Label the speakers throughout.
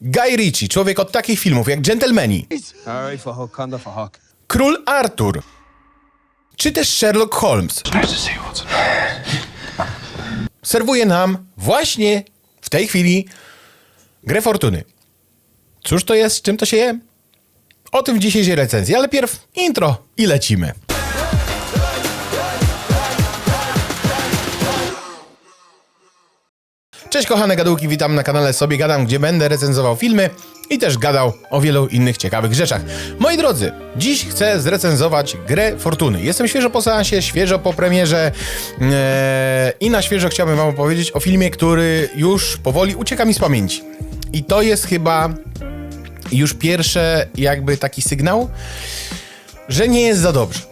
Speaker 1: Guy Ritchie, człowiek od takich filmów jak Gentlemani. Król Artur, czy też Sherlock Holmes. Serwuje nam właśnie w tej chwili grę fortuny. Cóż to jest, czym to się je? O tym w dzisiejszej recenzji, ale pierw intro i lecimy. Cześć kochane gadułki, witam na kanale Sobie Gadam, gdzie będę recenzował filmy i też gadał o wielu innych ciekawych rzeczach. Moi drodzy, dziś chcę zrecenzować grę Fortuny. Jestem świeżo po seansie, świeżo po premierze eee, i na świeżo chciałbym wam opowiedzieć o filmie, który już powoli ucieka mi z pamięci. I to jest chyba już pierwszy jakby taki sygnał, że nie jest za dobrze.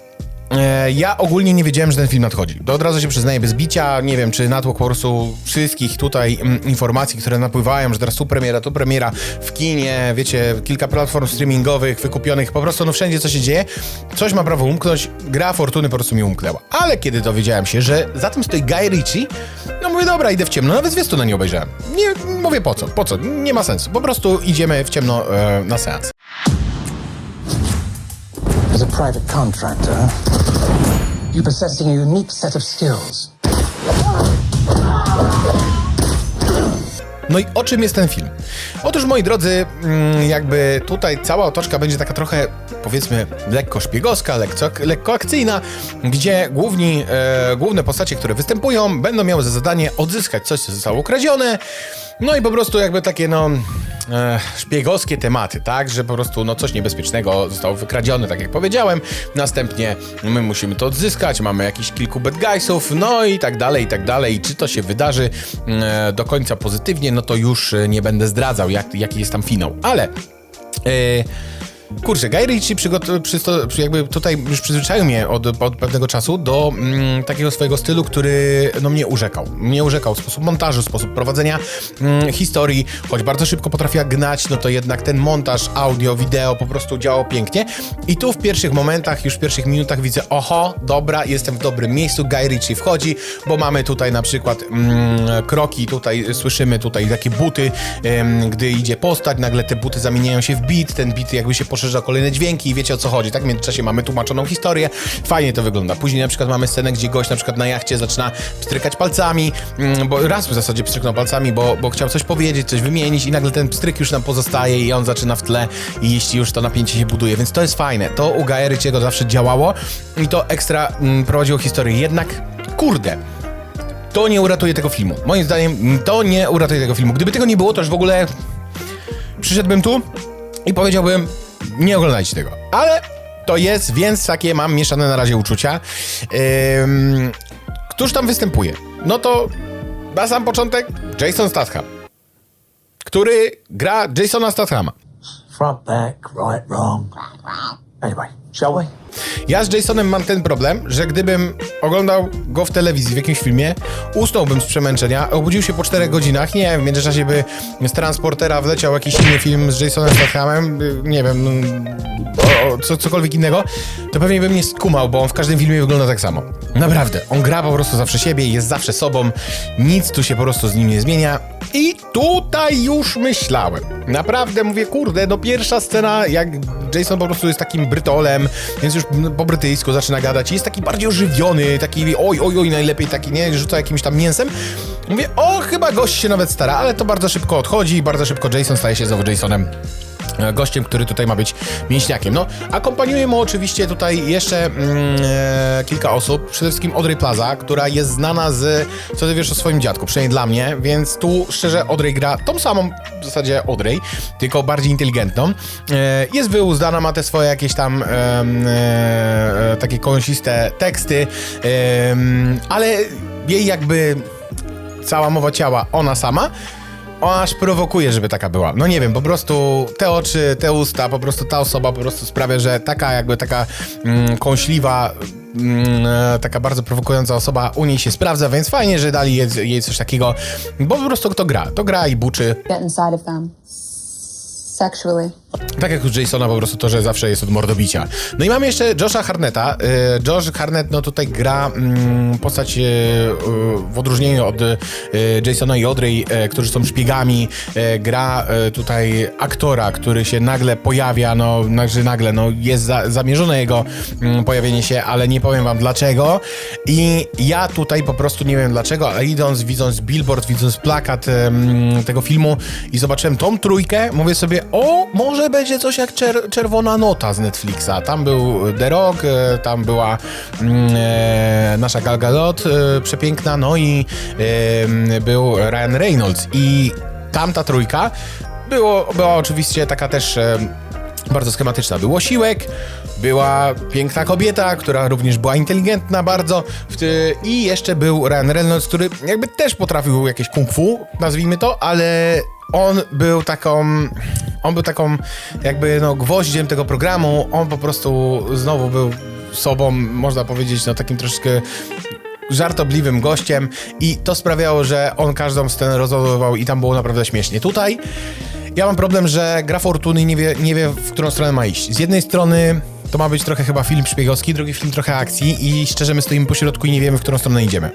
Speaker 1: E, Ja ogólnie nie wiedziałem, że ten film nadchodzi. To od razu się przyznaję bez bicia. Nie wiem, czy natłok po prostu wszystkich tutaj mm, informacji, które napływają, że teraz tu premiera, tu premiera w kinie, wiecie, kilka platform streamingowych wykupionych, po prostu no wszędzie co się dzieje. Coś ma prawo umknąć, gra Fortuny po prostu mi umknęła. Ale kiedy dowiedziałem się, że za tym stoi Guy Ritchie, no mówię, dobra, idę w ciemno. Nawet zwiastuna nie obejrzałem. Nie, mówię po co, po co, nie ma sensu. Po prostu idziemy w ciemno e, na seans.
Speaker 2: Private contractor, you a unique set of skills.
Speaker 1: No i o czym jest ten film? Otóż, moi drodzy, mm, jakby tutaj cała otoczka będzie taka trochę, powiedzmy, lekko szpiegowska, lekko, lekko akcyjna, gdzie główni, e, główne postacie, które występują, będą miały za zadanie odzyskać coś, co zostało ukradzione. No i po prostu jakby takie, no, e, szpiegowskie tematy, tak? Że po prostu, no, coś niebezpiecznego zostało wykradzione, tak jak powiedziałem. Następnie my musimy to odzyskać, mamy jakiś kilku bad guysów, no i tak dalej, i tak dalej. Czy to się wydarzy e, do końca pozytywnie, no to już e, nie będę zdradzał, jak, jaki jest tam finał. Ale... E, Kurczę, Guy Ritchie przygot- przysto- przy- jakby tutaj już przyzwyczaił mnie od, od pewnego czasu do mm, takiego swojego stylu, który no, mnie urzekał. Mnie urzekał sposób montażu, sposób prowadzenia mm, historii, choć bardzo szybko potrafiła gnać, no to jednak ten montaż audio, wideo po prostu działał pięknie. I tu w pierwszych momentach, już w pierwszych minutach widzę, oho, dobra, jestem w dobrym miejscu, Guy Ritchie wchodzi, bo mamy tutaj na przykład mm, kroki, tutaj słyszymy tutaj takie buty, gdy idzie postać, nagle te buty zamieniają się w beat, ten beat jakby się poszerza kolejne dźwięki i wiecie o co chodzi, tak? W międzyczasie mamy tłumaczoną historię, fajnie to wygląda. Później na przykład mamy scenę, gdzie gość na przykład na jachcie zaczyna pstrykać palcami, mm, bo raz w zasadzie pstryknął palcami, bo, bo chciał coś powiedzieć, coś wymienić i nagle ten pstryk już nam pozostaje i on zaczyna w tle i jeśli już to napięcie się buduje, więc to jest fajne. To u Gaja Ritchiego zawsze działało i to ekstra mm, prowadziło historię. Jednak, kurde, to nie uratuje tego filmu. Moim zdaniem to nie uratuje tego filmu. Gdyby tego nie było, to już w ogóle przyszedłbym tu i powiedziałbym, nie oglądajcie tego. Ale to jest, więc takie mam mieszane na razie uczucia. Ym, któż tam występuje? No to na sam początek Jason Statham, który gra Jasona Stathama.
Speaker 2: Front, back, right, wrong. Anyway, shall we?
Speaker 1: Ja z Jasonem mam ten problem, że gdybym oglądał go w telewizji w jakimś filmie, usnąłbym z przemęczenia, obudził się po 4 godzinach, nie wiem, w międzyczasie by z transportera wleciał jakiś inny film z Jasonem Stathamem, nie wiem, no, o, o, co, cokolwiek innego, to pewnie bym nie skumał, bo on w każdym filmie wygląda tak samo. Naprawdę, on gra po prostu zawsze siebie, jest zawsze sobą, nic tu się po prostu z nim nie zmienia i tutaj już myślałem. Naprawdę mówię, kurde, no pierwsza scena, jak Jason po prostu jest takim brytolem, więc już po brytyjsku zaczyna gadać i jest taki bardziej ożywiony, taki oj, oj, oj, najlepiej taki, nie, rzuca jakimś tam mięsem. Mówię, o, chyba gość się nawet stara, ale to bardzo szybko odchodzi i bardzo szybko Jason staje się znowu Jasonem e, gościem, który tutaj ma być mięśniakiem. No, akompaniuje mu oczywiście tutaj jeszcze mm, e, kilka osób, przede wszystkim Audrey Plaza, która jest znana z Co ty wiesz o swoim dziadku, przynajmniej dla mnie, więc tu szczerze Audrey gra tą samą zasadzie Audrey, tylko bardziej inteligentną. E, jest wyuzdana, ma te swoje jakieś tam e, e, takie kąsiste teksty, ale jej jakby cała mowa ciała, ona sama, ona aż prowokuje, żeby taka była. No nie wiem, po prostu te oczy, te usta, po prostu ta osoba po prostu sprawia, że taka jakby taka mm, kąśliwa, mm, e, taka bardzo prowokująca osoba u niej się sprawdza, więc fajnie, że dali jej, coś takiego, bo po prostu to gra. To gra i buczy.
Speaker 3: get inside of them. Sexually.
Speaker 1: Tak jak u Jasona po prostu to, że zawsze jest od mordobicia. No i mamy jeszcze Josha Harneta. Y, Josh Harnet no tutaj gra mm, postać y, w odróżnieniu od y, Jasona i Audrey, którzy są szpiegami. Gra tutaj aktora, który się nagle pojawia, no znaczy nagle, no jest za, zamierzone jego mm, pojawienie się, ale nie powiem wam dlaczego. I ja tutaj po prostu nie wiem dlaczego, ale idąc, widząc billboard, widząc plakat tego filmu i zobaczyłem tą trójkę, mówię sobie, o, może będzie coś jak czer czerwona nota z Netflixa. Tam był The Rock, e, tam była mm, e, nasza Gal Gadot e, przepiękna, no i e, był Ryan Reynolds i tamta trójka było, była oczywiście taka też e, bardzo schematyczna. Był osiłek, była piękna kobieta, która również była inteligentna bardzo i jeszcze był Ryan Reynolds, który jakby też potrafił jakieś kung fu, nazwijmy to, ale on był taką, on był taką jakby no gwoździem tego programu, on po prostu znowu był sobą, można powiedzieć, no takim troszeczkę żartobliwym gościem i to sprawiało, że on każdą scenę rozładowywał i tam było naprawdę śmiesznie. Tutaj ja mam problem, że gra Fortuny nie wie, nie wie, w którą stronę ma iść. Z jednej strony to ma być trochę chyba film szpiegowski, drugi film trochę akcji i szczerze my stoimy po środku i nie wiemy, w którą stronę idziemy.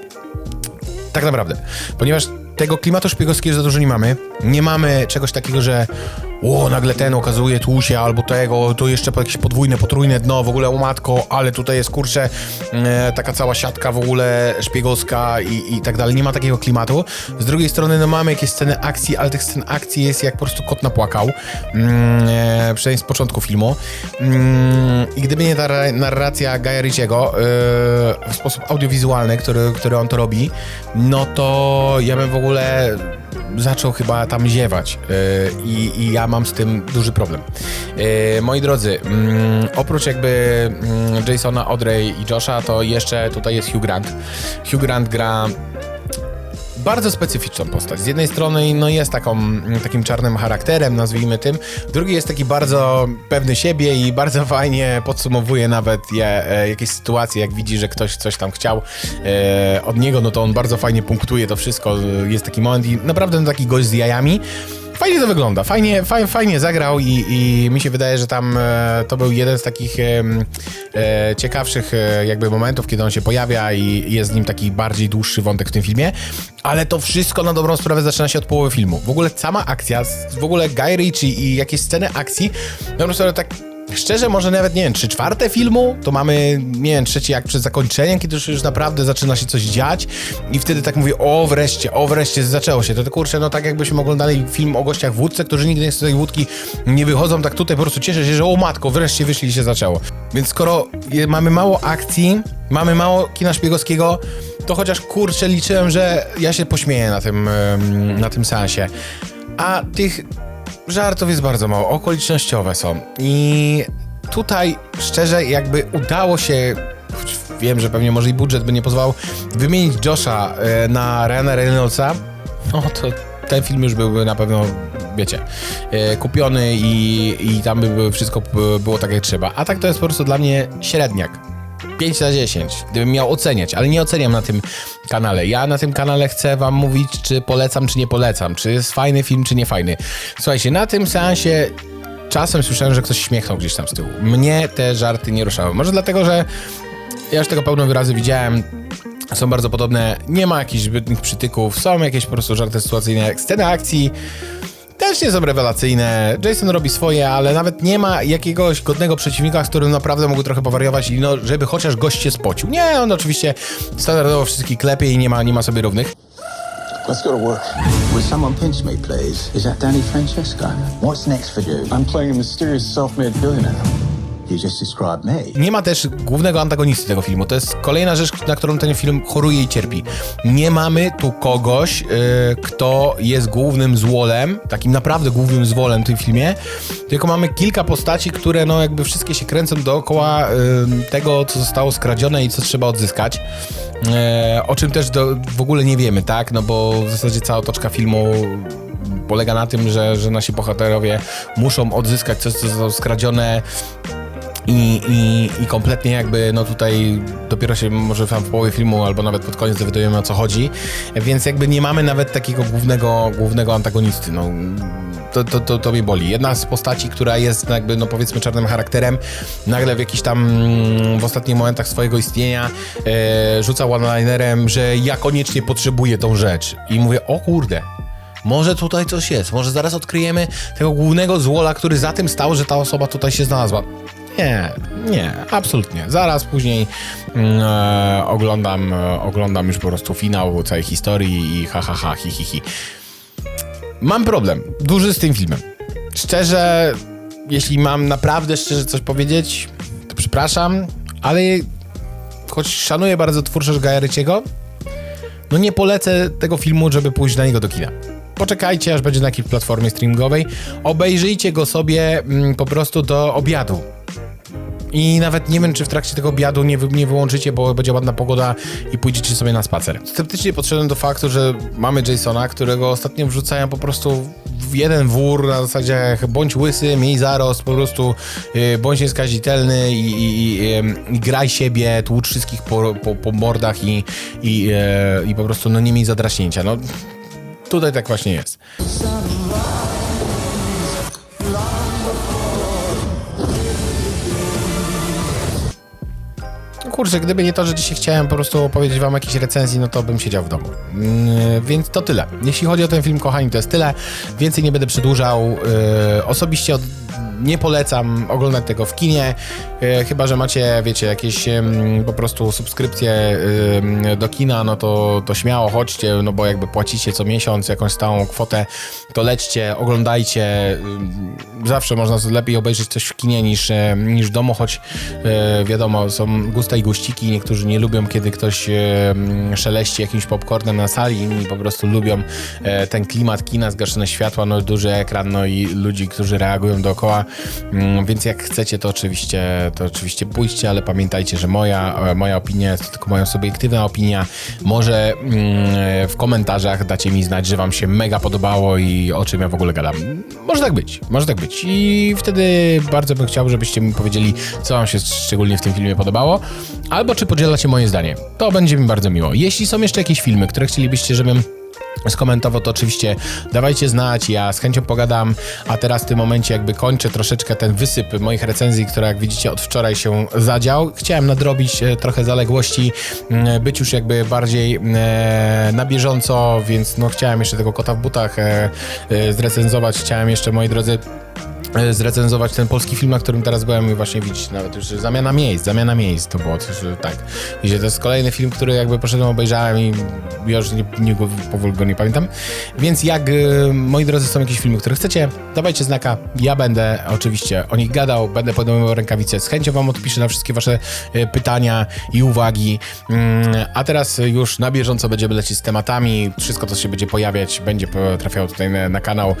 Speaker 1: Tak naprawdę. Ponieważ tego klimatu szpiegowskiego za dużo nie mamy. Nie mamy czegoś takiego, że o, nagle ten okazuje tu się, albo tego, tu jeszcze jakieś podwójne, potrójne dno, w ogóle o matko, ale tutaj jest, kurczę, e, taka cała siatka w ogóle szpiegowska i, i tak dalej. Nie ma takiego klimatu. Z drugiej strony, no mamy jakieś sceny akcji, ale tych scen akcji jest jak po prostu kot napłakał. Mm, e, przynajmniej z początku filmu. Mm, I gdyby nie ta ra- narracja Gaja Ritchiego e, w sposób audiowizualny, który, który on to robi, no to ja bym w ogóle zaczął chyba tam ziewać yy, i, i ja mam z tym duży problem. Yy, moi drodzy, mm, oprócz jakby mm, Jasona, Audrey i Josha, to jeszcze tutaj jest Hugh Grant. Hugh Grant gra bardzo specyficzną postać. Z jednej strony no jest taką, takim czarnym charakterem, nazwijmy tym, drugi jest taki bardzo pewny siebie i bardzo fajnie podsumowuje nawet je, e, jakieś sytuacje, jak widzi, że ktoś coś tam chciał e, od niego, no to on bardzo fajnie punktuje to wszystko, jest taki moment i naprawdę no, taki gość z jajami. Fajnie to wygląda, fajnie, fajnie, fajnie zagrał i, i mi się wydaje, że tam e, to był jeden z takich em, e, ciekawszych e, jakby momentów, kiedy on się pojawia i, jest z nim taki bardziej dłuższy wątek w tym filmie, ale to wszystko na dobrą sprawę zaczyna się od połowy filmu. W ogóle sama akcja, w ogóle Guy Ritchie i jakieś sceny akcji, na dobrą sprawę tak Szczerze, może nawet, nie wiem, trzy czwarte filmu, to mamy, nie wiem, trzeci jak przed zakończeniem, kiedy już, już naprawdę zaczyna się coś dziać i wtedy tak mówię, o wreszcie, o wreszcie, zaczęło się. To, to kurczę, no tak jakbyśmy oglądali film o gościach w wódce, którzy nigdy z tej wódki nie wychodzą, tak tutaj po prostu cieszę się, że o matko, wreszcie wyszli i się zaczęło. Więc skoro mamy mało akcji, mamy mało kina szpiegowskiego, to chociaż kurczę liczyłem, że ja się pośmieję na tym, na tym seansie. A tych żartów jest bardzo mało, okolicznościowe są. I tutaj szczerze jakby udało się, wiem, że pewnie może i budżet by nie pozwalał, wymienić Josha e, na Ryana Reynoldsa, no to ten film już byłby na pewno, wiecie, e, kupiony i, i tam by wszystko b- było tak jak trzeba. A tak to jest po prostu dla mnie średniak. 5 na 10, gdybym miał oceniać, ale nie oceniam na tym kanale. Ja na tym kanale chcę wam mówić, czy polecam, czy nie polecam, czy jest fajny film, czy nie fajny. Słuchajcie, na tym seansie czasem słyszałem, że ktoś śmiechnął gdzieś tam z tyłu. Mnie te żarty nie ruszały. Może dlatego, że ja już tego pełno wyrazy widziałem. Są bardzo podobne, nie ma jakichś zbytnich przytyków, są jakieś po prostu żarty sytuacyjne, sceny akcji też nie są rewelacyjne. Jason robi swoje, ale nawet nie ma jakiegoś godnego przeciwnika, z którym naprawdę mógł trochę powariować no, żeby chociaż gość się spocił. Nie, on oczywiście standardowo wszystkich klepie i nie ma, nie ma sobie równych.
Speaker 4: Let's go to work.
Speaker 5: With someone Pinchme plays, is that Danny Francesco? What's next for you?
Speaker 4: I'm playing a mysterious self-made billionaire.
Speaker 1: Nie ma też głównego antagonisty tego filmu. To jest kolejna rzecz, na którą ten film choruje i cierpi. Nie mamy tu kogoś, yy, kto jest głównym złolem, takim naprawdę głównym złolem w tym filmie, tylko mamy kilka postaci, które no jakby wszystkie się kręcą dookoła yy, tego, co zostało skradzione i co trzeba odzyskać. Yy, o czym też do, w ogóle nie wiemy, tak? No bo w zasadzie cała otoczka filmu polega na tym, że, że nasi bohaterowie muszą odzyskać coś, co zostało skradzione i, i, i kompletnie jakby no tutaj dopiero się może w połowie filmu albo nawet pod koniec dowiadujemy o co chodzi, więc jakby nie mamy nawet takiego głównego, głównego antagonisty, no to, to, to, to mnie boli. Jedna z postaci, która jest jakby, no powiedzmy, czarnym charakterem, nagle w jakichś tam mm, w ostatnich momentach swojego istnienia e, rzuca one-linerem, że ja koniecznie potrzebuję tą rzecz. I mówię, o kurde, może tutaj coś jest, może zaraz odkryjemy tego głównego złola, który za tym stał, że ta osoba tutaj się znalazła. Nie, nie, absolutnie. Zaraz później mm, e, oglądam, e, oglądam już po prostu finał całej historii i ha, ha, ha, hi, hi, hi. Mam problem, duży z tym filmem. Szczerze, jeśli mam naprawdę szczerze coś powiedzieć, to przepraszam, ale choć szanuję bardzo twórczość Gajaryciego, no nie polecę tego filmu, żeby pójść na niego do kina. Poczekajcie, aż będzie na jakiejś platformie streamingowej. Obejrzyjcie go sobie mm, po prostu do obiadu. I nawet nie wiem, czy w trakcie tego obiadu nie, wy, nie wyłączycie, bo będzie ładna pogoda i pójdziecie sobie na spacer. Sceptycznie podszedłem do faktu, że mamy Jasona, którego ostatnio wrzucają po prostu w jeden wór na zasadzie bądź łysy, miej zarost, po prostu yy, bądź nieskazitelny i, i, i, i graj siebie, tłucz wszystkich po, po, po mordach i, i, e, i po prostu no, nie miej zadraśnięcia. No, tutaj tak właśnie jest. Kurczę, gdyby nie to, że dzisiaj chciałem po prostu opowiedzieć wam jakieś recenzji, no to bym siedział w domu. Mm, więc to tyle. Jeśli chodzi o ten film, kochani, to jest tyle. Więcej nie będę przedłużał. Yy, osobiście od, nie polecam oglądać tego w kinie, yy, chyba że macie, wiecie, jakieś po prostu subskrypcje do kina, no to, to śmiało chodźcie, no bo jakby płacicie co miesiąc jakąś stałą kwotę, to lećcie, oglądajcie. Zawsze można lepiej obejrzeć coś w kinie niż, e, niż w domu, choć e, wiadomo, są gusta i guściki. Niektórzy nie lubią, kiedy ktoś e, szeleści jakimś popcornem na sali, inni po prostu lubią e, ten klimat kina, zgaszone światła, no duży ekran, no i ludzi, którzy reagują dookoła. Mm, Więc jak chcecie, to oczywiście, to oczywiście pójdźcie, ale pamiętajcie, że moja, e, moja opinia jest tylko moja subiektywna opinia. Może mm, w komentarzach dacie mi znać, że wam się mega podobało i o czym ja w ogóle gadam. Może tak być, może tak być. I wtedy bardzo bym chciał, żebyście mi powiedzieli, co wam się szczególnie w tym filmie podobało, albo czy podzielacie moje zdanie. To będzie mi bardzo miło. Jeśli są jeszcze jakieś filmy, które chcielibyście, żebym skomentował, to oczywiście dawajcie znać, ja z chęcią pogadam, a teraz w tym momencie jakby kończę troszeczkę ten wysyp moich recenzji, która jak widzicie od wczoraj się zadział. Chciałem nadrobić e, trochę zaległości, być już jakby bardziej e, na bieżąco, więc no chciałem jeszcze tego kota w butach e, zrecenzować, chciałem jeszcze moi drodzy zrecenzować ten polski film, na którym teraz byłem i właśnie widzieć nawet już zamiana miejsc, zamiana miejsc to było coś, że tak. Widzicie, to jest kolejny film, który jakby poszedłem, obejrzałem i już nie, nie, powoli go nie pamiętam. Więc jak, e, moi drodzy, są jakieś filmy, które chcecie, dawajcie znaka, ja będę oczywiście o nich gadał, będę podejmował rękawice, z chęcią wam odpiszę na wszystkie wasze e, pytania i uwagi. Mm, A teraz już na bieżąco będziemy lecieć z tematami, wszystko to się będzie pojawiać, będzie trafiało tutaj na, na kanał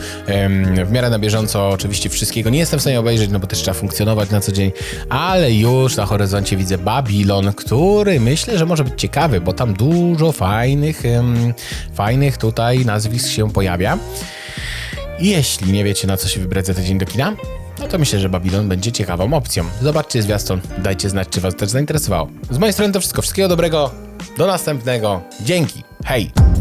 Speaker 1: w miarę na bieżąco, oczywiście wszystkiego nie jestem w stanie obejrzeć, no bo też trzeba funkcjonować na co dzień, ale już na horyzoncie widzę Babylon, który myślę, że może być ciekawy, bo tam dużo fajnych, em, fajnych tutaj nazwisk się pojawia. I Jeśli nie wiecie na co się wybrać za tydzień do kina, no to myślę, że Babylon będzie ciekawą opcją. Zobaczcie zwiastun, dajcie znać, czy was też zainteresowało. Z mojej strony to wszystko. Wszystkiego dobrego, do następnego. Dzięki, hej!